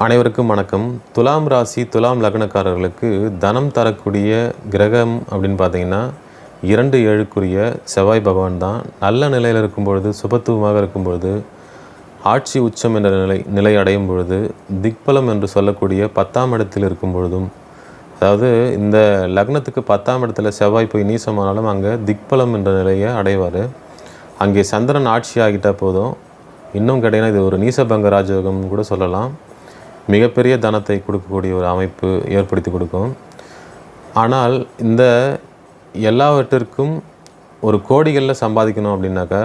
அனைவருக்கும் வணக்கம். துலாம் ராசி துலாம் லக்னக்காரர்களுக்கு தனம் தரக்கூடிய கிரகம் அப்படின்னு பார்த்தீங்கன்னா இரண்டு ஏழுக்குரிய செவ்வாய் பகவான் தான். நல்ல நிலையில் இருக்கும் பொழுது சுபத்துவமாக இருக்கும் பொழுது ஆட்சி உச்சம் என்ற நிலை நிலை அடையும் பொழுது திக்பலம் என்று சொல்லக்கூடிய பத்தாம் இடத்தில் இருக்கும் பொழுதும் அதாவது இந்த லக்னத்துக்கு பத்தாம் இடத்துல செவ்வாய் போய் நீசமானாலும் அங்கே திக்பலம் என்ற நிலையை அடைவார். அங்கே சந்திரன் ஆட்சி ஆகிட்டால் போதும். இன்னும் கேட்டிங்கன்னா இது ஒரு நீசபங்க ராஜயோகம் கூட சொல்லலாம். மிகப்பெரிய தனத்தை கொடுக்கக்கூடிய ஒரு அமைப்பு ஏற்படுத்தி கொடுக்கும். ஆனால் இந்த எல்லாவற்றிற்கும் ஒரு கோடிகளில் சம்பாதிக்கணும் அப்படின்னாக்கா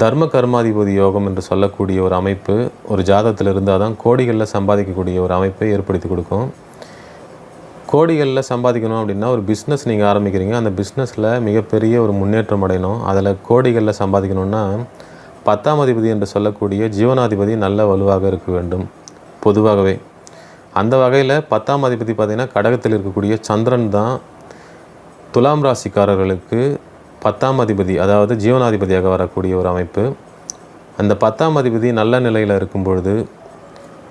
தர்ம கர்மாதிபதி யோகம் என்று சொல்லக்கூடிய ஒரு அமைப்பு ஒரு ஜாதகத்தில் இருந்தால் தான் கோடிகளில் சம்பாதிக்கக்கூடிய ஒரு அமைப்பை ஏற்படுத்தி கொடுக்கும். கோடிகளில் சம்பாதிக்கணும் அப்படின்னா ஒரு பிஸ்னஸ் நீங்கள் ஆரம்பிக்கிறீங்க. அந்த பிஸ்னஸில் மிகப்பெரிய ஒரு முன்னேற்றம் அடையணும். அதில் கோடிகளில் சம்பாதிக்கணும்னா பத்தாம் அதிபதி என்று சொல்லக்கூடிய ஜீவனாதிபதி நல்ல வலுவாக இருக்க வேண்டும். பொதுவாகவே. அந்த வகையில் பத்தாம் அதிபதி பார்த்திங்கன்னா கடகத்தில் இருக்கக்கூடிய சந்திரன் தான் துலாம் ராசிக்காரர்களுக்கு பத்தாம் அதிபதி அதாவது ஜீவனாதிபதியாக வரக்கூடிய ஒரு அமைப்பு. அந்த பத்தாம் அதிபதி நல்ல நிலையில் இருக்கும் பொழுது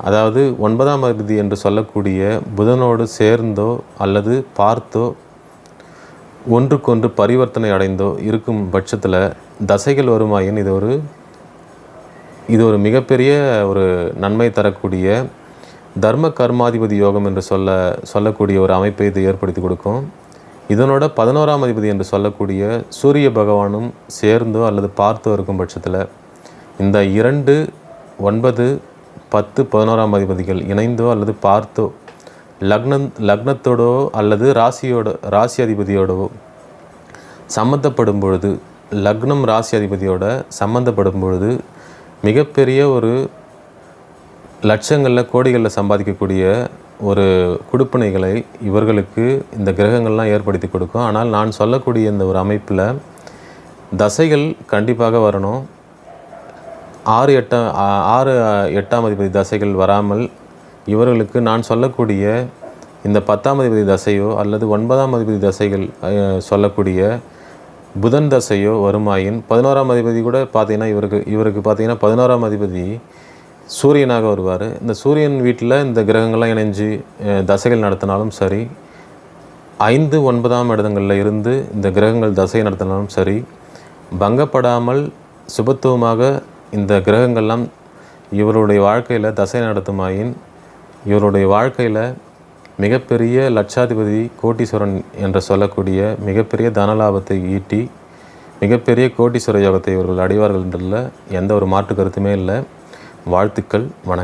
அதாவது ஒன்பதாம் அதிபதி என்று சொல்லக்கூடிய புதனோடு சேர்ந்தோ அல்லது பார்த்தோ ஒன்றுக்கொன்று பரிவர்த்தனை அடைந்தோ இருக்கும் பட்சத்தில் தசைகள் வருமாயின் இது ஒரு இது ஒரு மிகப்பெரிய ஒரு நன்மை தரக்கூடிய தர்ம கர்மாதிபதி யோகம் என்று சொல்ல சொல்லக்கூடிய ஒரு அமைப்பை இது ஏற்படுத்தி கொடுக்கும். இதனோட பதினோராம் அதிபதி என்று சொல்லக்கூடிய சூரிய பகவானும் சேர்ந்தோ அல்லது பார்த்தோ இருக்கும் பட்சத்தில் இந்த இரண்டு ஒன்பது பத்து பதினோராம் அதிபதிகள் இணைந்தோ அல்லது பார்த்தோ லக்னம் லக்னத்தோடோ அல்லது ராசியோட ராசி அதிபதியோடவோ சம்மந்தப்படும் பொழுது லக்னம் ராசி அதிபதியோட சம்மந்தப்படும் பொழுது மிகப்பெரிய ஒரு லட்சங்களில் கோடிகளில் சம்பாதிக்கக்கூடிய ஒரு குடுப்பனைகளை இவர்களுக்கு இந்த கிரகங்கள்லாம் ஏற்படுத்தி கொடுக்கும். ஆனால் நான் சொல்லக்கூடிய இந்த ஒரு அமைப்பில் தசைகள் கண்டிப்பாக வரணும். ஆறு எட்டாம் ஆ- ஆறு எட்டாம் அதிபதி தசைகள் வராமல் இவர்களுக்கு நான் சொல்லக்கூடிய இந்த பத்தாம் அதிபதி தசையோ அல்லது ஒன்பதாம் அதிபதி தசைகள் சொல்லக்கூடிய புதன் தசையோ வருமாயின் பதினோராம் அதிபதி கூட பார்த்தீங்கன்னா இவருக்கு இவருக்கு பார்த்தீங்கன்னா பதினோராம் அதிபதி சூரியனாக வருவார். இந்த சூரியன் வீட்டில் இந்த கிரகங்கள்லாம் இணைஞ்சு தசைகள் நடத்தினாலும் சரி ஐந்து ஒன்பதாம் இடங்களில் இருந்து இந்த கிரகங்கள் தசை நடத்தினாலும் சரி பங்கப்படாமல் சுபத்துவமாக இந்த கிரகங்கள்லாம் இவருடைய வாழ்க்கையில் தசை நடத்துமாயின் இவருடைய வாழ்க்கையில் மிகப்பெரிய லட்சாதிபதி கோட்டீஸ்வரன் என்று சொல்லக்கூடிய மிகப்பெரிய தனலாபத்தை ஈட்டி மிகப்பெரிய கோட்டீஸ்வர யோகத்தை இவர்கள் அடைவார்கள் என்றதில் எந்த ஒரு மாற்று கருத்துமே இல்லை. வாழ்த்துக்கள் வணக்கம்.